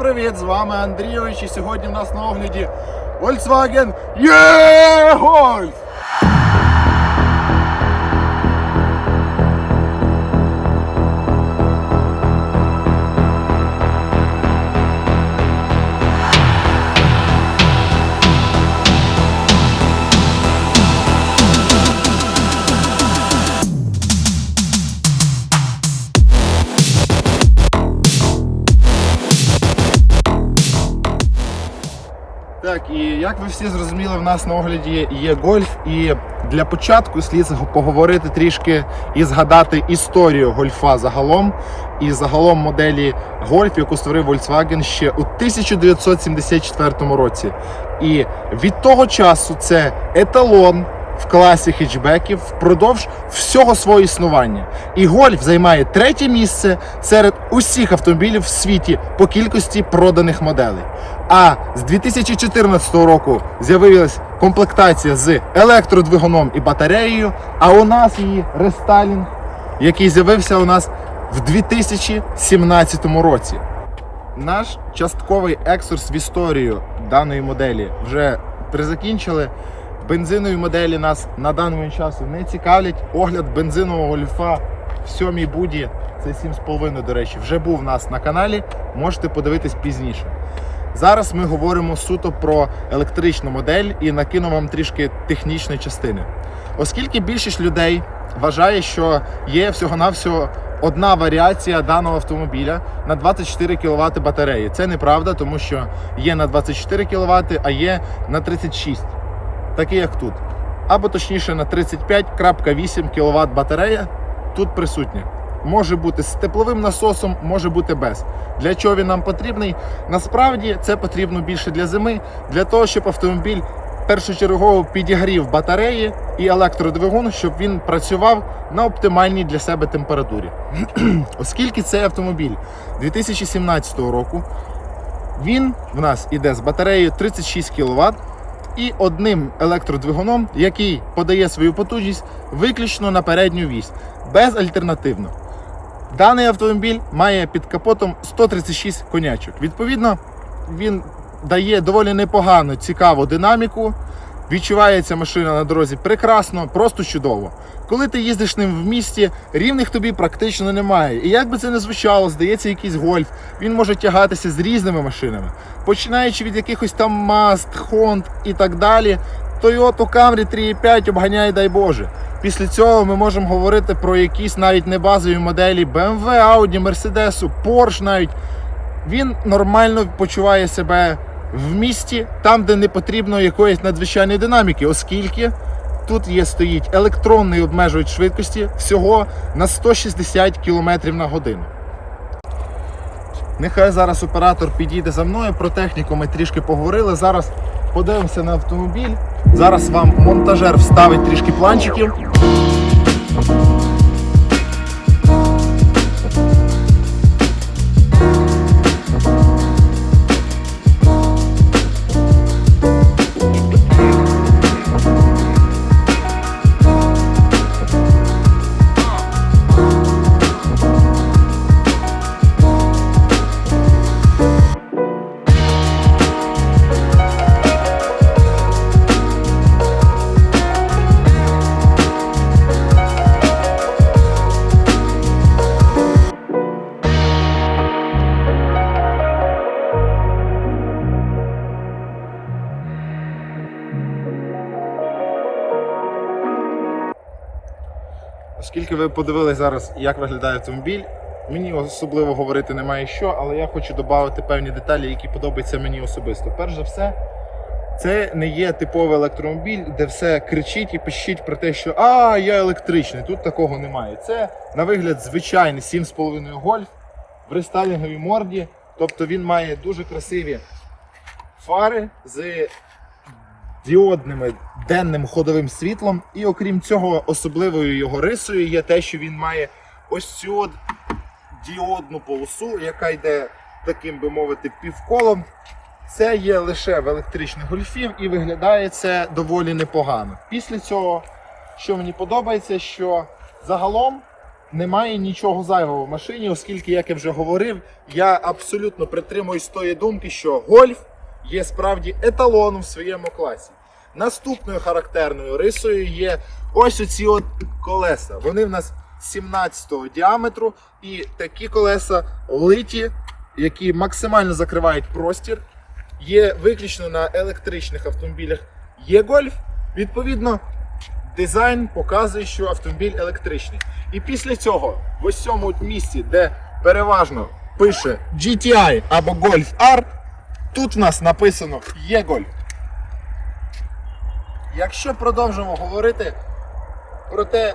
привіт! З вами Андрійович і сьогодні в нас на огляді Volkswagen E-Golf! Як ви всі зрозуміли, в нас на огляді є гольф, і для початку слід поговорити трішки і згадати історію гольфа загалом, і загалом моделі гольф, яку створив Volkswagen ще у 1974 році. І від того часу це еталон в класі хетчбеків впродовж всього свого існування. І гольф займає третє місце серед усіх автомобілів в світі по кількості проданих моделей. А з 2014 року з'явилась комплектація з електродвигуном і батареєю. А у нас її рестайлінг, який з'явився у нас в 2017 році. Наш частковий екскурс в історію даної моделі вже призакінчили. Бензинові моделі нас на даному часу не цікавлять. Огляд бензинового гольфа в сьомій буді, це 7,5, до речі, вже був у нас на каналі. Можете подивитись пізніше. Зараз ми говоримо суто про електричну модель і накину вам трішки технічної частини. Оскільки більшість людей вважає, що є всього-навсього одна варіація даного автомобіля на 24 кВт батареї. Це неправда, тому що є на 24 кВт, а є на 36 такий як тут. Або точніше на 35,8 кВт батарея тут присутня. Може бути з тепловим насосом, може бути без. Для чого він нам потрібний? Насправді це потрібно більше для зими, для того, щоб автомобіль першочергово підігрів батареї і електродвигун, щоб він працював на оптимальній для себе температурі. Оскільки цей автомобіль 2017 року, він в нас іде з батареєю 36 кВт і одним електродвигуном, який подає свою потужність виключно на передню вісь, безальтернативно. Даний автомобіль має під капотом 136 конячок. Відповідно, він дає доволі непогану, цікаву динаміку. Відчувається машина на дорозі прекрасно, просто чудово. Коли ти їздиш ним в місті, рівних тобі практично немає. І як би це не звучало, здається, якийсь гольф, він може тягатися з різними машинами, починаючи від якихось там Mazd, Hond і так далі. Toyota Camry 3.5 обганяє, дай Боже. Після цього ми можемо говорити про якісь навіть не базові моделі BMW, Audi, Mercedes, Porsche навіть. Він нормально почуває себе в місті, там, де не потрібно якоїсь надзвичайної динаміки, оскільки тут є стоїть електронний обмежувач швидкості всього на 160 км на годину. Нехай зараз оператор підійде за мною. Про техніку ми трішки поговорили. Зараз подивимося на автомобіль. Зараз вам монтажер вставить трішки планчиків. Ви подивилися зараз, як виглядає автомобіль, мені особливо говорити немає що, але я хочу додати певні деталі, які подобаються мені особисто. Перш за все, це не є типовий електромобіль, де все кричить і пищить про те, що а, я електричний. Тут такого немає. Це, на вигляд, звичайний 7,5 гольф в рестайлінговій морді. Тобто він має дуже красиві фари з діодними денним ходовим світлом. І окрім цього, особливою його рисою є те, що він має ось цю от діодну полосу, яка йде таким би мовити півколом. Це є лише в електричних гольфів і виглядає це доволі непогано. Після цього, що мені подобається, що загалом немає нічого зайвого в машині, оскільки, як я вже говорив, я абсолютно притримуюсь тої думки, що гольф є справді еталоном в своєму класі. Наступною характерною рисою є ось оці от колеса. Вони в нас 17-го діаметру, і такі колеса литі, які максимально закривають простір. Є виключно на електричних автомобілях. Є гольф. Відповідно, дизайн показує, що автомобіль електричний. І після цього, в ось цьому місці, де переважно пише GTI або Golf R, тут в нас написано є Golf. Якщо продовжимо говорити про те,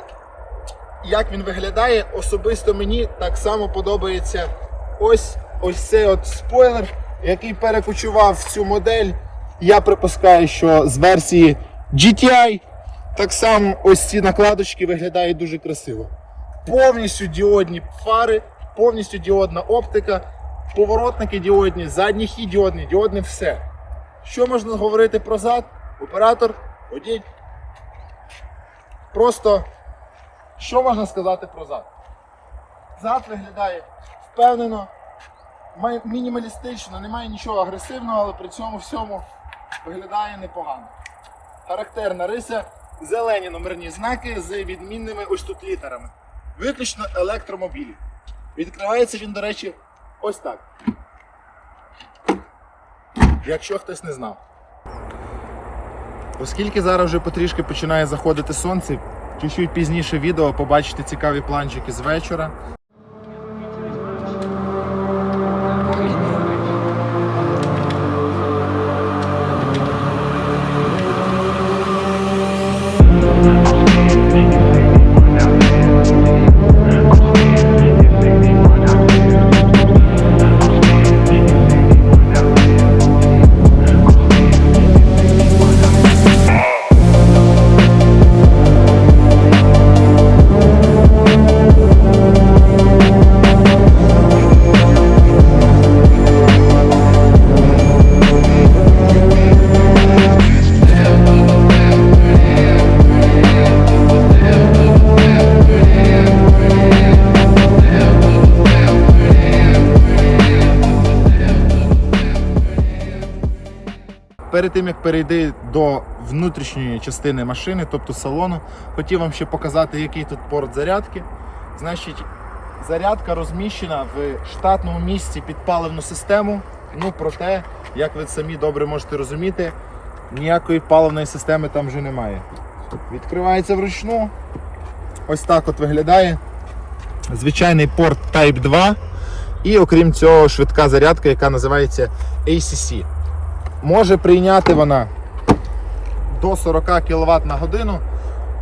як він виглядає, особисто мені так само подобається ось ось цей от спойлер, який перекочував цю модель. Я припускаю, що з версії GTI так само ось ці накладочки виглядають дуже красиво. Повністю діодні фари, повністю діодна оптика, поворотники діодні, задній хід діодний, діодне все. Що можна говорити про зад? Оператор, водій. Просто що можна сказати про зад? Зад виглядає впевнено, мінімалістично, немає нічого агресивного, але при цьому всьому виглядає непогано. Характерна риса, зелені номерні знаки з відмінними ось тут літерами. Виключно електромобілі. Відкривається він, до речі, ось так. Якщо хтось не знав. Оскільки зараз вже потрішки починає заходити сонце, чуть-чуть пізніше відео побачите цікаві планчики з вечора. Тим як перейти до внутрішньої частини машини, тобто салону, хотів вам ще показати, який тут порт зарядки. Значить, зарядка розміщена в штатному місці під паливну систему. Ну, проте, як ви самі добре можете розуміти, ніякої паливної системи там вже немає. Відкривається вручну. Ось так от виглядає. Звичайний порт Type 2. І окрім цього, швидка зарядка, яка називається ACC. Може прийняти вона до 40 кВт на годину,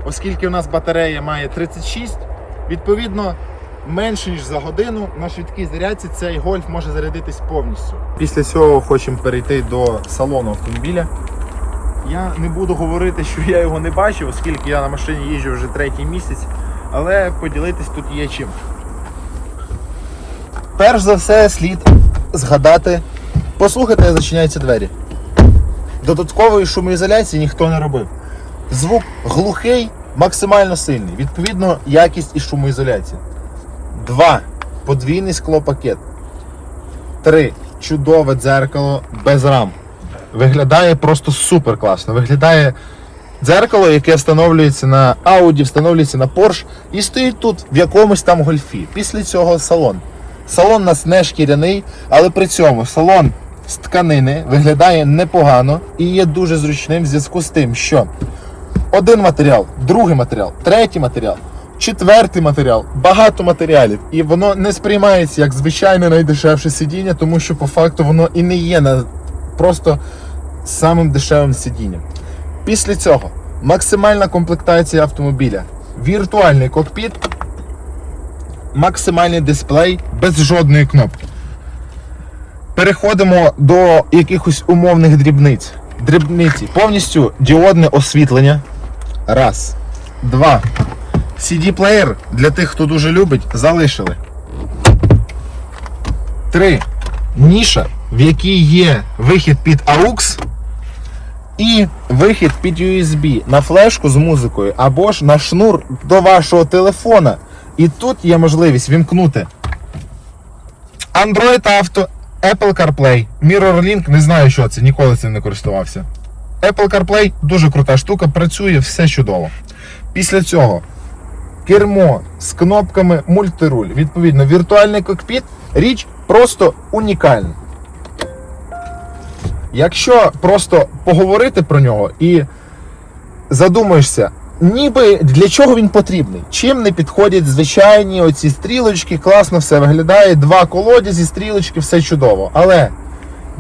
оскільки у нас батарея має 36, відповідно, менше ніж за годину на швидкій зарядці цей гольф може зарядитись повністю. Після цього хочемо перейти до салону автомобіля. Я не буду говорити, що я його не бачив, оскільки я на машині їжджу вже третій місяць, але поділитись тут є чим. Перш за все, слід згадати. Послухайте, зачиняються двері. Додаткової шумоізоляції ніхто не робив. Звук глухий, максимально сильний. Відповідно, якість і шумоізоляція. Два. Подвійний склопакет. Три. Чудове дзеркало без рам. Виглядає просто супер класно. Виглядає дзеркало, яке встановлюється на Audi, встановлюється на Porsche і стоїть тут в якомусь там гольфі. Після цього салон. Салон у нас не шкіряний, але при цьому салон з тканини виглядає непогано і є дуже зручним в зв'язку з тим, що один матеріал, другий матеріал, третій матеріал, четвертий матеріал, багато матеріалів. І воно не сприймається як звичайне найдешевше сидіння, тому що по факту воно і не є на просто самим дешевим сидінням. Після цього максимальна комплектація автомобіля, віртуальний кокпіт, максимальний дисплей без жодної кнопки. Переходимо до якихось умовних дрібниць. Дрібниці. Повністю діодне освітлення. Раз. Два. CD-плеєр для тих, хто дуже любить, залишили. Три. Ніша, в якій є вихід під AUX і вихід під USB на флешку з музикою, або ж на шнур до вашого телефона, І тут є можливість вімкнути Android Auto, Apple CarPlay, MirrorLink, не знаю, що це, ніколи цим не користувався. Apple CarPlay дуже крута штука, працює все чудово. Після цього кермо з кнопками мультируль. Відповідно, віртуальний кокпіт річ просто унікальна. Якщо просто поговорити про нього і задумаєшся, ніби для чого він потрібний? Чим не підходять звичайні оці стрілочки, класно все виглядає, два колодязі, стрілочки, все чудово. Але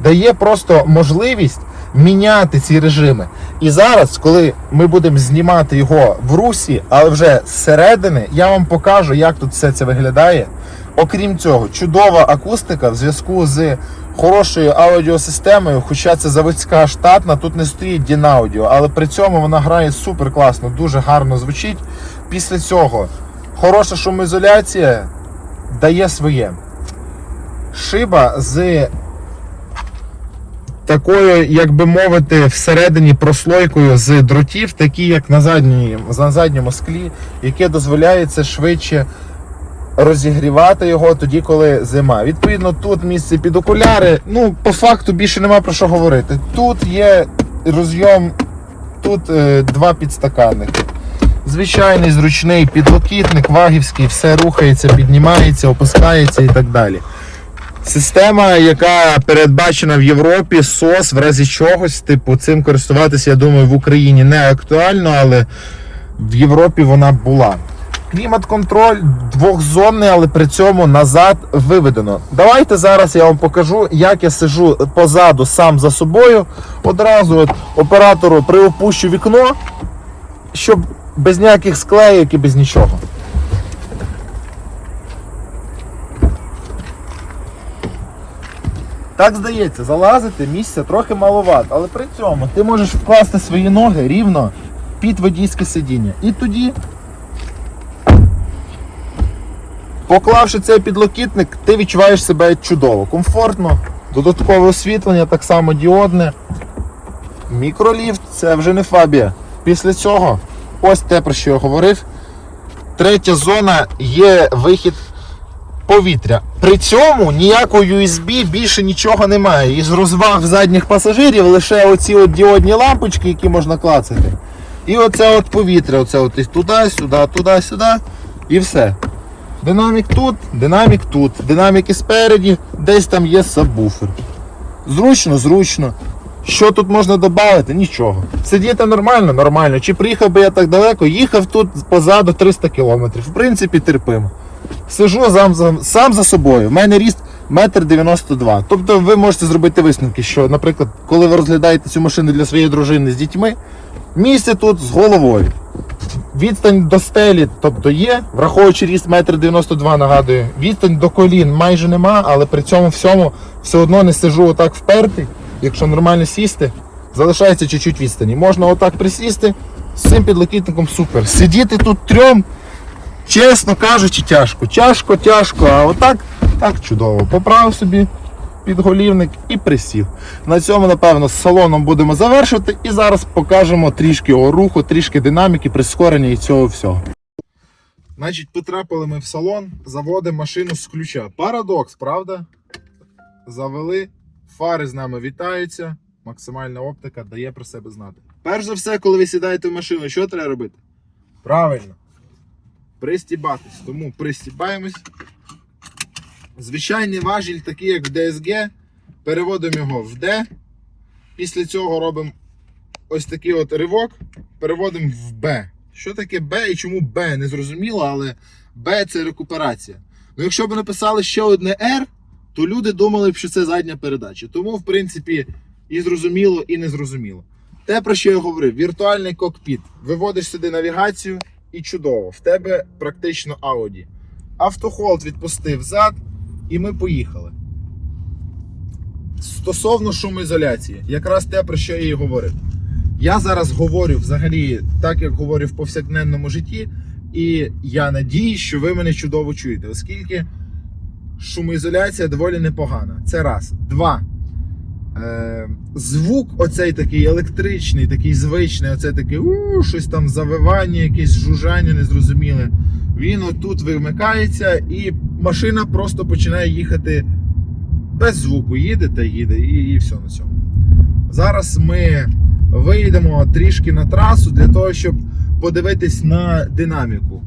дає просто можливість міняти ці режими. І зараз, коли ми будемо знімати його в русі, але вже зсередини, я вам покажу, як тут все це виглядає. Окрім цього, чудова акустика в зв'язку з хорошою аудіосистемою, хоча це заводська штатна, тут не стоїть Дінаудіо, але при цьому вона грає супер класно, дуже гарно звучить. Після цього хороша шумоізоляція дає своє. Шиба з такою, як би мовити, всередині прослойкою з дротів, такі як на задній, на задньому склі, яке дозволяє це швидше розігрівати його тоді, коли зима. Відповідно, тут місце під окуляри. Ну, по факту більше нема про що говорити. Тут є розйом, тут е, два підстаканники. Звичайний зручний підлокітник, вагівський, все рухається, піднімається, опускається і так далі. Система, яка передбачена в Європі, SOS в разі чогось, типу, цим користуватися, я думаю, в Україні не актуально, але в Європі вона була. Клімат-контроль двохзонний, але при цьому назад виведено. Давайте зараз я вам покажу, як я сижу позаду сам за собою. Одразу от оператору приопущу вікно, щоб без ніяких склеїк і без нічого. Так здається, залазити місця трохи маловато, але при цьому ти можеш вкласти свої ноги рівно під водійське сидіння. І тоді, поклавши цей підлокітник, ти відчуваєш себе чудово, комфортно, додаткове освітлення, так само діодне. Мікроліфт це вже не фабія. Після цього, ось те, про що я говорив. Третя зона є вихід повітря. При цьому ніякого USB більше нічого немає. Із розваг задніх пасажирів лише оці от діодні лампочки, які можна клацати. І оце от повітря, оце от туди, сюди, туди, сюди. І все. Динамік тут, динамік тут, динаміки спереді, десь там є сабвуфер. Зручно, зручно. Що тут можна додати? Нічого. Сидіти нормально, нормально. Чи приїхав би я так далеко, їхав тут позаду 300 кілометрів. В принципі, терпимо. Сижу сам сам за собою. У мене ріст 1,92 м. Тобто ви можете зробити висновки, що, наприклад, коли ви розглядаєте цю машину для своєї дружини з дітьми, місце тут з головою. Відстань до стелі, тобто є, враховуючи ріст 1,92 м, нагадую, відстань до колін майже нема, але при цьому всьому все одно не сижу отак впертий. Якщо нормально сісти, залишається чуть-чуть відстані. Можна отак присісти, з цим підлокітником супер. Сидіти тут трьом, чесно кажучи, тяжко. Тяжко, тяжко, а отак так чудово. Поправив собі підголівник і присів. На цьому, напевно, з салоном будемо завершувати і зараз покажемо трішки руху, трішки динаміки, прискорення і цього всього. Значить, потрапили ми в салон, заводимо машину з ключа. Парадокс, правда? Завели, фари з нами вітаються, максимальна оптика дає про себе знати. Перш за все, коли ви сідаєте в машину, що треба робити? Правильно. Пристібатись. Тому пристібаємось. Звичайний важіль, такий як в DSG, переводимо його в D. Після цього робимо ось такий от ривок, переводимо в B. Що таке B і чому B? Не зрозуміло, але B це рекуперація. Ну, якщо б написали ще одне R, то люди думали б, що це задня передача. Тому, в принципі, і зрозуміло, і не зрозуміло. Те, про що я говорив, віртуальний кокпіт. Виводиш сюди навігацію і чудово. В тебе практично ауді. Автохолд відпустив зад, і ми поїхали. Стосовно шумоізоляції, якраз те, про що я і говорив. Я зараз говорю взагалі так, як говорю в повсякденному житті, і я надію, що ви мене чудово чуєте, оскільки шумоізоляція доволі непогана. Це раз. Два. Е, звук, оцей такий електричний, такий звичний, оце таке у, щось там завивання, якесь жужжання незрозуміле. Він отут вимикається, і машина просто починає їхати без звуку. Їде та їде, і, і все на цьому. Зараз ми вийдемо трішки на трасу для того, щоб подивитись на динаміку.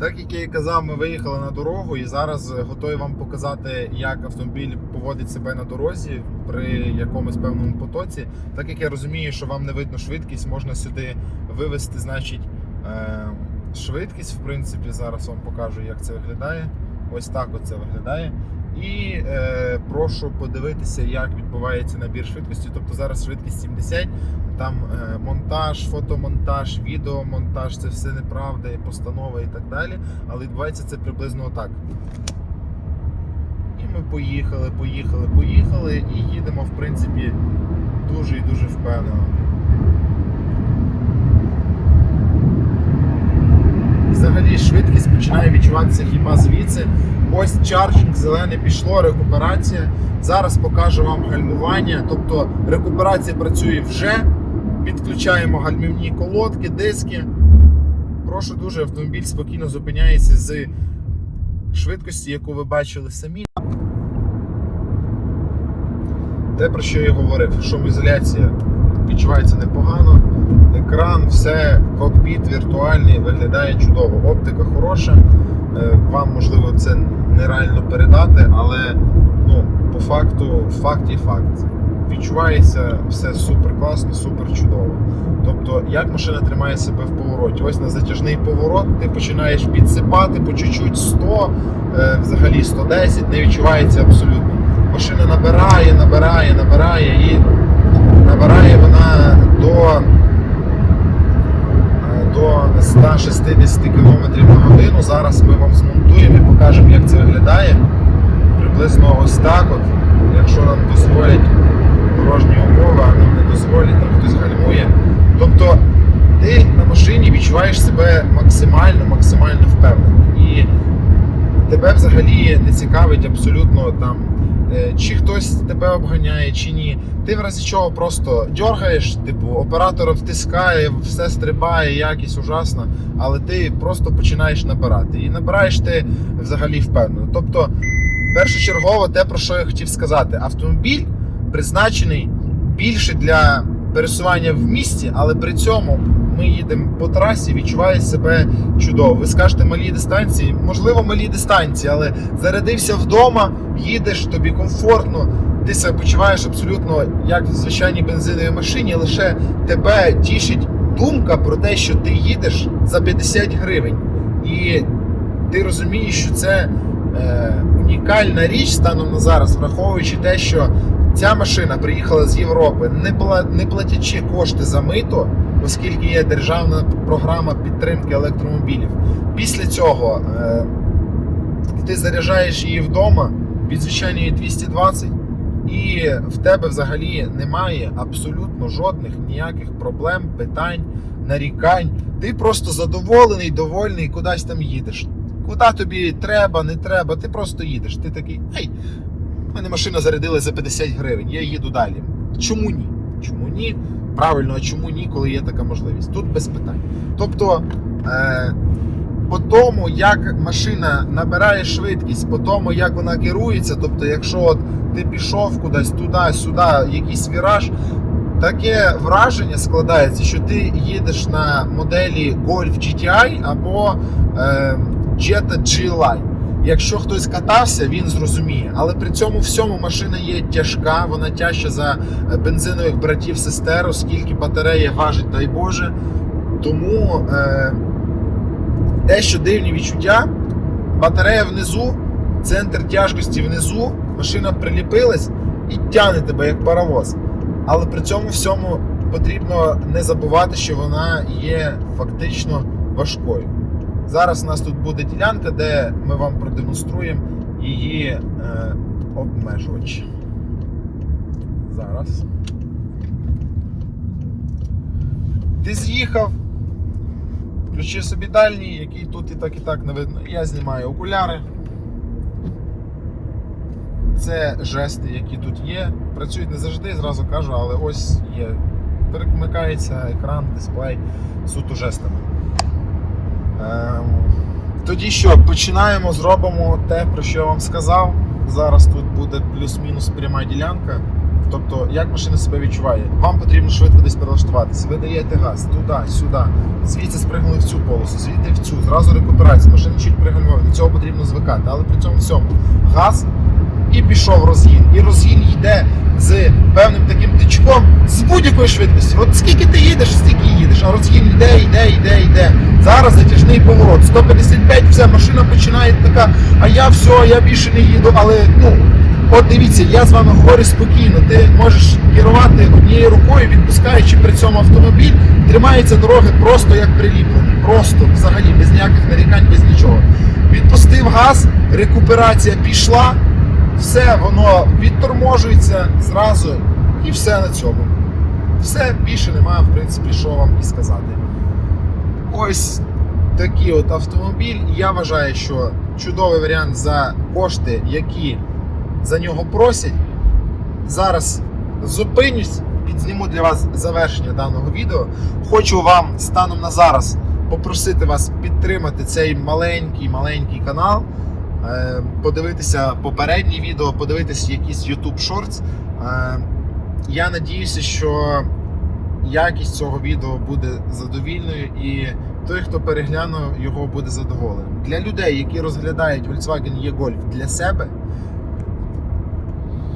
Так як я і казав, ми виїхали на дорогу і зараз готові вам показати, як автомобіль поводить себе на дорозі при якомусь певному потоці. Так як я розумію, що вам не видно швидкість, можна сюди вивести, значить, швидкість. В принципі, зараз вам покажу, як це виглядає. Ось так оце виглядає. І е, прошу подивитися, як відбувається набір швидкості. Тобто зараз швидкість 70, там е, монтаж, фотомонтаж, відеомонтаж це все неправда, і постанова і так далі. Але відбувається це приблизно отак. І ми поїхали, поїхали, поїхали і їдемо, в принципі, дуже і дуже впевнено. Взагалі швидкість починає відчуватися хіба звідси. Ось чарджинг, зелене пішло, рекуперація. Зараз покажу вам гальмування. Тобто рекуперація працює вже. Підключаємо гальмівні колодки, диски. Прошу дуже, автомобіль спокійно зупиняється з швидкості, яку ви бачили самі. Те, про що я говорив, шумоізоляція відчувається непогано. Екран, все, кокпіт віртуальний, виглядає чудово. Оптика хороша. Е, Вам можливо це нереально передати, але ну, по факту факт є факт. Відчувається все супер класно, супер чудово. Тобто, як машина тримає себе в повороті? Ось на затяжний поворот ти починаєш підсипати по чуть-чуть 100, е, взагалі 110, не відчувається абсолютно. Машина набирає, набирає, набирає і набирає вона до, е, до 160 км на годину. Зараз ми вам змонтуємо і покажемо, як це виглядає. Приблизно ось так от, якщо нам дозволять дорожні умови, а нам не дозволять, там хтось гальмує. Тобто ти на машині відчуваєш себе максимально, максимально впевнено. І тебе взагалі не цікавить абсолютно там, е, чи хтось тебе обганяє, чи ні. Ти в разі чого просто дергаєш, типу, оператор втискає, все стрибає, якість ужасна, але ти просто починаєш набирати. І набираєш ти взагалі впевнено. Тобто, першочергово те, про що я хотів сказати, автомобіль призначений більше для пересування в місті, але при цьому ми їдемо по трасі, відчуває себе чудово. Ви скажете малі дистанції, можливо, малі дистанції, але зарядився вдома, їдеш, тобі комфортно. Ти себе почуваєш абсолютно як в звичайній бензиновій машині, лише тебе тішить думка про те, що ти їдеш за 50 гривень. І ти розумієш, що це е, унікальна річ станом на зараз, враховуючи те, що ця машина приїхала з Європи, не пла- не платячи кошти за мито, оскільки є державна програма підтримки електромобілів. Після цього е, ти заряджаєш її вдома під звичайною 220, і в тебе взагалі немає абсолютно жодних ніяких проблем, питань, нарікань. Ти просто задоволений, довольний, кудись там їдеш. Куди тобі треба, не треба, ти просто їдеш. Ти такий, ей, мене машина зарядила за 50 гривень, я їду далі. Чому ні? Чому ні? Правильно, а чому ні, коли є така можливість? Тут без питань. Тобто, е, по тому, як машина набирає швидкість, по тому, як вона керується, тобто, якщо от ти пішов кудись туди, сюди, якийсь віраж, таке враження складається, що ти їдеш на моделі Golf GTI або е, Jetta G-Line. Якщо хтось катався, він зрозуміє. Але при цьому всьому машина є тяжка, вона тяжча за е, бензинових братів сестер, оскільки батарея важить, дай Боже. Тому е, дещо дивні відчуття. Батарея внизу, центр тяжкості внизу, машина приліпилась і тягне тебе як паровоз. Але при цьому всьому потрібно не забувати, що вона є фактично важкою. Зараз у нас тут буде ділянка, де ми вам продемонструємо її е, обмежувач. Зараз. Ти з'їхав, включив собі дальній, який тут і так і так не видно. Я знімаю окуляри. Це жести, які тут є. Працюють не завжди, зразу кажу, але ось є. Перемикається екран, дисплей суто жестами. Ем, тоді що, починаємо, зробимо те, про що я вам сказав. Зараз тут буде плюс-мінус пряма ділянка. Тобто, як машина себе відчуває? Вам потрібно швидко десь перелаштуватися. Ви даєте газ туди, сюди. Звідси спригнули в цю полосу, звідти в цю. Зразу рекуперація. Машина чуть пригальмовує. До цього потрібно звикати. Але при цьому всьому газ і пішов розгін. І розгін йде з певним таким тичком будь-якої швидкості. От скільки ти їдеш, стільки їдеш, а розгін йде, йде, йде, йде. Зараз затяжний поворот. 155, все, машина починає така, а я все, я більше не їду. Але ну, от дивіться, я з вами говорю спокійно. Ти можеш керувати однією рукою, відпускаючи при цьому автомобіль, тримається дороги просто як приліплений. Просто взагалі без ніяких нарікань, без нічого. Відпустив газ, рекуперація пішла все воно відторможується зразу і все на цьому. Все більше немає, в принципі, що вам і сказати. Ось такий от автомобіль. Я вважаю, що чудовий варіант за кошти, які за нього просять. Зараз зупинюсь, підзніму для вас завершення даного відео. Хочу вам станом на зараз попросити вас підтримати цей маленький маленький канал. Е, подивитися попередні відео, подивитися якісь YouTube Shorts. Е, Я надіюся, що якість цього відео буде задовільною і той, хто перегляне його, буде задоволеним. Для людей, які розглядають Volkswagen E-Golf для себе,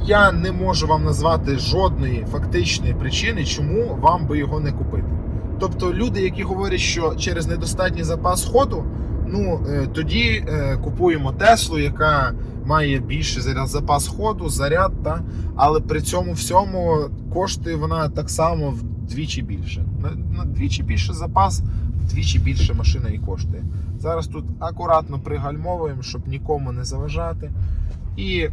я не можу вам назвати жодної фактичної причини, чому вам би його не купити. Тобто люди, які говорять, що через недостатній запас ходу, ну е, тоді е, купуємо Теслу, яка має більший заряд запас ходу, заряд, та, але при цьому всьому коштує вона так само вдвічі більше. На, двічі більше запас, вдвічі більше машина і коштує. Зараз тут акуратно пригальмовуємо, щоб нікому не заважати. І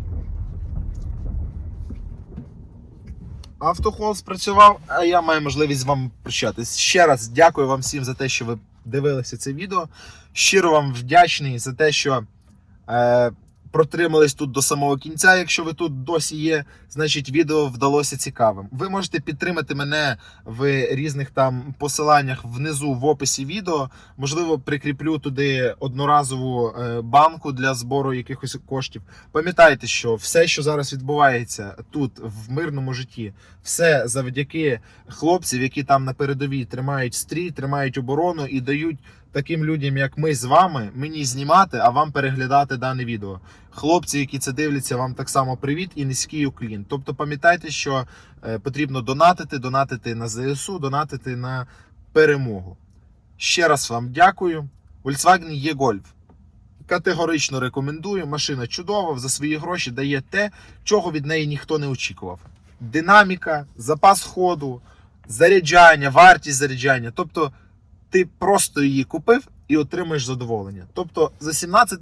Автохол спрацював, а я маю можливість з вами прощатись. Ще раз дякую вам всім за те, що ви дивилися це відео. Щиро вам вдячний за те, що е, протримались тут до самого кінця. Якщо ви тут досі є, значить відео вдалося цікавим. Ви можете підтримати мене в різних там посиланнях внизу в описі відео. Можливо, прикріплю туди одноразову е, банку для збору якихось коштів. Пам'ятайте, що все, що зараз відбувається тут, в мирному житті, все завдяки хлопців, які там на передовій тримають стрій, тримають оборону і дають таким людям, як ми з вами, мені знімати, а вам переглядати дане відео. Хлопці, які це дивляться, вам так само привіт і низький уклін. Тобто пам'ятайте, що е, потрібно донатити, донатити на ЗСУ, донатити на перемогу. Ще раз вам дякую. Volkswagen E-Golf. Категорично рекомендую. Машина чудова, за свої гроші дає те, чого від неї ніхто не очікував. Динаміка, запас ходу, заряджання, вартість заряджання. Тобто, ти просто її купив і отримаєш задоволення. Тобто за 17